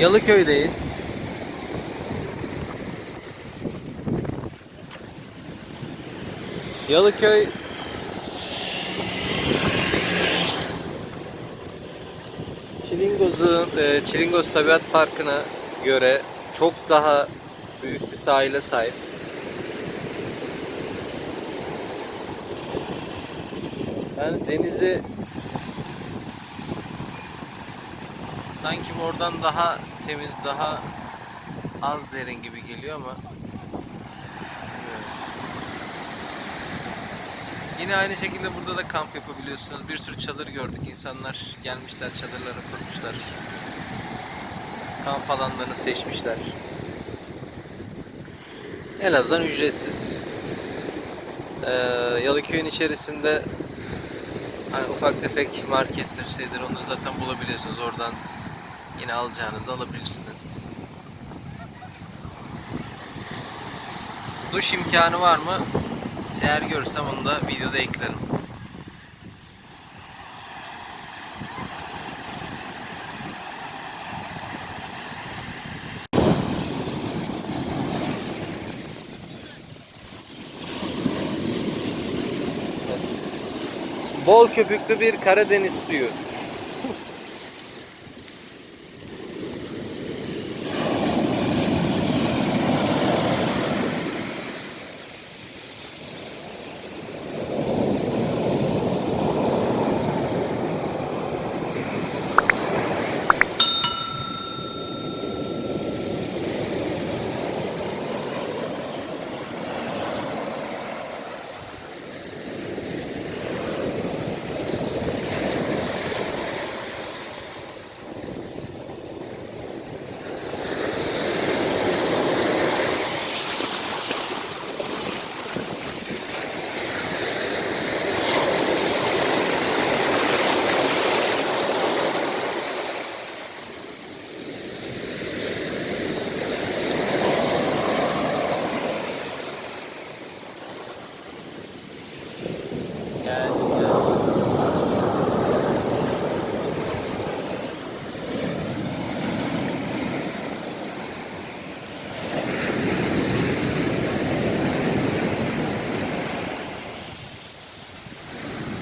Yalıköy'deyiz. Yalıköy Çilingoz'un e, Çilingoz Tabiat Parkı'na göre çok daha büyük bir sahile sahip. Yani denizi sanki oradan daha temiz, daha az derin gibi geliyor ama. Yine aynı şekilde burada da kamp yapabiliyorsunuz. Bir sürü çadır gördük. İnsanlar gelmişler, çadırlarını kurmuşlar. Kamp alanlarını seçmişler. En azından ücretsiz. Ee, Yalıköy'ün içerisinde hani ufak tefek markettir, şeydir onları zaten bulabiliyorsunuz. Oradan yine alacağınızı alabilirsiniz. Duş imkanı var mı? Eğer görsem onu da videoda eklerim. Bol köpüklü bir Karadeniz suyu.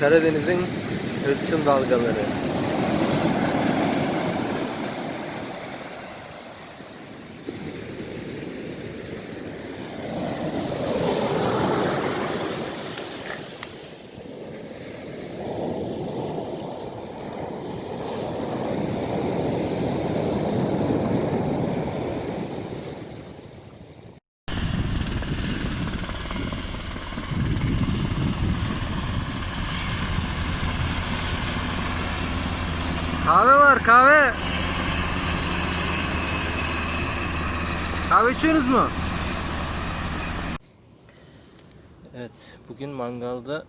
Karadeniz'in hırçın dalgaları. Kahve var kahve. Kahve içiyorsunuz mu? Evet, bugün mangalda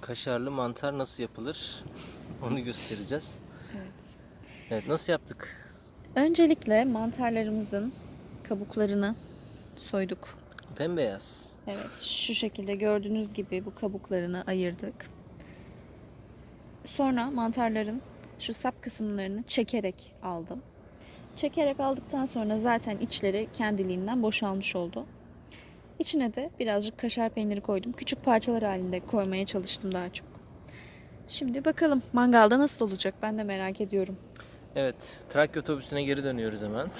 kaşarlı mantar nasıl yapılır? Onu göstereceğiz. Evet. Evet, nasıl yaptık? Öncelikle mantarlarımızın kabuklarını soyduk. Pembeyaz. Evet, şu şekilde gördüğünüz gibi bu kabuklarını ayırdık. Sonra mantarların şu sap kısımlarını çekerek aldım. Çekerek aldıktan sonra zaten içleri kendiliğinden boşalmış oldu. İçine de birazcık kaşar peyniri koydum. Küçük parçalar halinde koymaya çalıştım daha çok. Şimdi bakalım mangalda nasıl olacak ben de merak ediyorum. Evet, Trakya otobüsüne geri dönüyoruz hemen.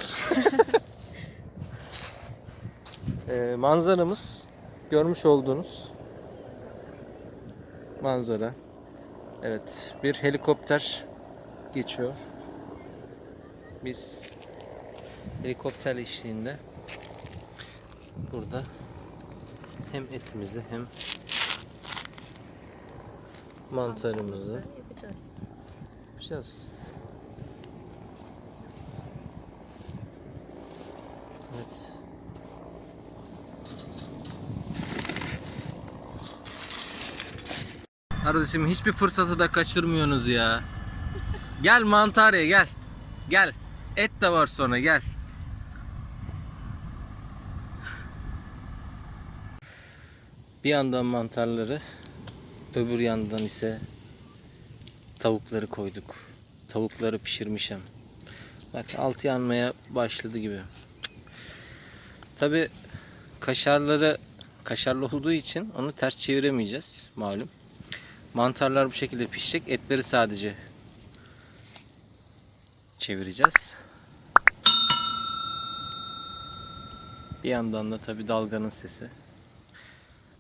Ee, manzaramız görmüş olduğunuz manzara. Evet, bir helikopter geçiyor. Biz helikopter eşliğinde burada hem etimizi hem mantarımızı yapacağız. yapacağız. Evet. Kardeşim hiçbir fırsatı da kaçırmıyorsunuz ya. Gel mantar ye gel. Gel. Et de var sonra gel. Bir yandan mantarları, öbür yandan ise tavukları koyduk. Tavukları pişirmişim. Bak altı yanmaya başladı gibi. Tabi kaşarları kaşarlı olduğu için onu ters çeviremeyeceğiz malum. Mantarlar bu şekilde pişecek. Etleri sadece çevireceğiz. Bir yandan da tabi dalganın sesi.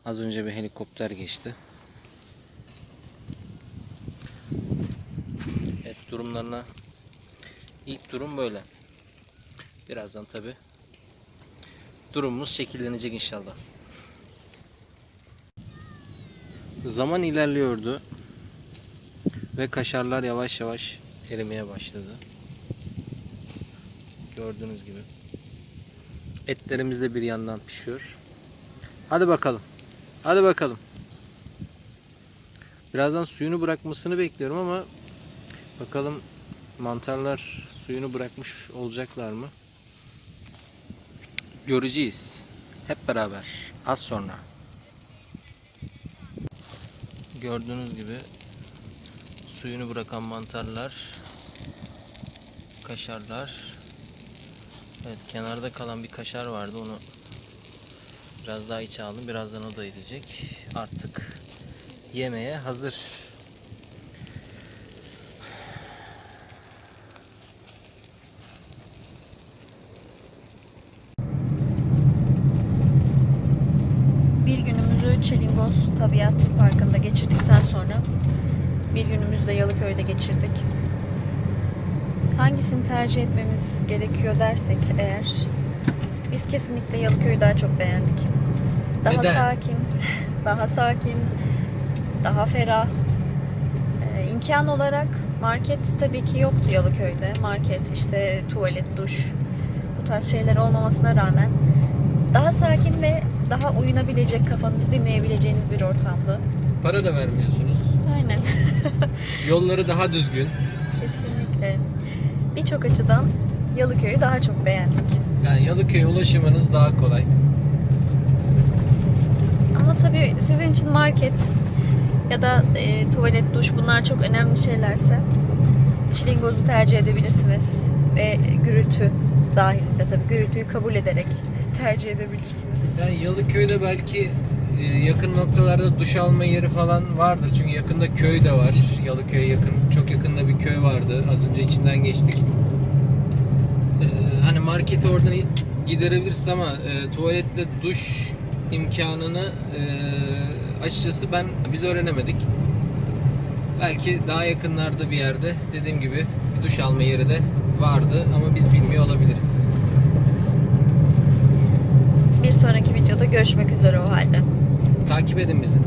Az önce bir helikopter geçti. Evet durumlarına ilk durum böyle. Birazdan tabi durumumuz şekillenecek inşallah. Zaman ilerliyordu ve kaşarlar yavaş yavaş erimeye başladı. Gördüğünüz gibi. Etlerimiz de bir yandan pişiyor. Hadi bakalım. Hadi bakalım. Birazdan suyunu bırakmasını bekliyorum ama bakalım mantarlar suyunu bırakmış olacaklar mı? Göreceğiz. Hep beraber. Az sonra. Gördüğünüz gibi suyunu bırakan mantarlar, kaşarlar. Evet kenarda kalan bir kaşar vardı onu biraz daha içe aldım. Birazdan o da gidecek. Artık yemeğe hazır. Bir günümüzü Çelingoz Tabiat Parkı'nda geçirdikten sonra bir günümüzü de Yalıköy'de geçirdik. Hangisini tercih etmemiz gerekiyor dersek eğer biz kesinlikle Yalıköy'ü daha çok beğendik. Daha Neden? sakin, daha sakin, daha ferah. Ee, imkan olarak market tabii ki yoktu Yalıköy'de. Market, işte tuvalet, duş bu tarz şeyler olmamasına rağmen daha sakin ve daha uyunabilecek, kafanızı dinleyebileceğiniz bir ortamdı. Para da vermiyorsunuz. Aynen. Yolları daha düzgün. Kesinlikle. Birçok açıdan Yalıköy'ü daha çok beğendik. Yani Yalıköy'e ulaşımınız daha kolay. Ama tabii sizin için market ya da e, tuvalet, duş bunlar çok önemli şeylerse Çilingoz'u tercih edebilirsiniz. Ve gürültü dahilinde tabii gürültüyü kabul ederek tercih edebilirsiniz. Yani Yalıköy'de belki yakın noktalarda duş alma yeri falan vardır. Çünkü yakında köy de var. Yalıköy'e yakın, çok yakında bir köy vardı. Az önce içinden geçtik. E, hani marketi oradan giderebiliriz ama e, tuvaletle duş imkanını e, açıkçası ben biz öğrenemedik. Belki daha yakınlarda bir yerde dediğim gibi bir duş alma yeri de vardı ama biz bilmiyor olabiliriz. Bir sonraki videoda görüşmek üzere o halde. Takip edin bizi.